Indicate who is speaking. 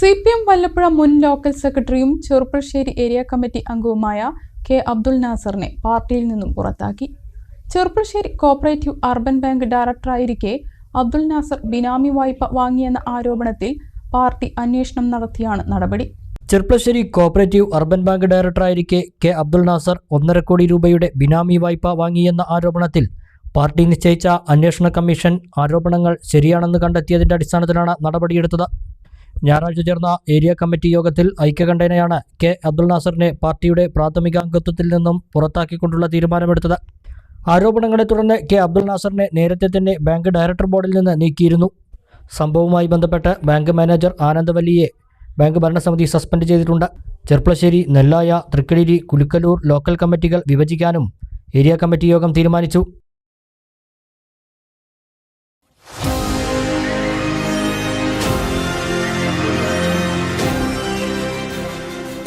Speaker 1: C P M Vallappuzha മുൻ local സെക്രട്ടറിയും Cherpulassery area committee അംഗവുമായ കെ അബ്ദുൽ നാസറിനെ പാർട്ടിയിൽ നിന്നും പുറത്താക്കി. ചെറുപ്പശ്ശേരി കോപ്പറേറ്റീവ് അർബൻ ബാങ്ക് ഡയറക്ടറായിരിക്കെ അബ്ദുൽ നാസർ ബിനാമി വായ്പ വാങ്ങിയെന്ന ആരോപണത്തിൽ പാർട്ടി അന്വേഷണം നടത്തിയാണ് നടപടി.
Speaker 2: ചെർപ്പശ്ശേരി കോപ്പറേറ്റീവ് അർബൻ ബാങ്ക് ഡയറക്ടറായിരിക്കെ കെ അബ്ദുൾ നാസർ ഒന്നര കോടി രൂപയുടെ ബിനാമി വായ്പ വാങ്ങിയെന്ന ആരോപണത്തിൽ പാർട്ടി നിശ്ചയിച്ച അന്വേഷണ കമ്മീഷൻ ആരോപണങ്ങൾ ശരിയാണെന്ന് കണ്ടെത്തിയതിന്റെ അടിസ്ഥാനത്തിലാണ് നടപടിയെടുത്തത്. ഞായറാഴ്ച ചേർന്ന ഏരിയ കമ്മിറ്റി യോഗത്തിൽ ഐക്യകണ്ഠേനയാണ് കെ അബ്ദുൾ നാസറിനെ പാർട്ടിയുടെ പ്രാഥമിക അംഗത്വത്തിൽ നിന്നും പുറത്താക്കിക്കൊണ്ടുള്ള തീരുമാനമെടുത്തത്. ആരോപണങ്ങളെ തുടർന്ന് കെ അബ്ദുൾ നാസറിനെ നേരത്തെ തന്നെ ബാങ്ക് ഡയറക്ടർ ബോർഡിൽ നിന്ന് നീക്കിയിരുന്നു. സംഭവവുമായി ബന്ധപ്പെട്ട് ബാങ്ക് മാനേജർ ആനന്ദവല്ലിയെ ബാങ്ക് ഭരണസമിതി സസ്പെൻഡ് ചെയ്തിട്ടുണ്ട്. ചെർപ്പളശ്ശേരി നെല്ലായ തൃക്കടിരി കുലുക്കലൂർ ലോക്കൽ കമ്മിറ്റികൾ വിഭജിക്കാനും ഏരിയ കമ്മിറ്റി യോഗം തീരുമാനിച്ചു.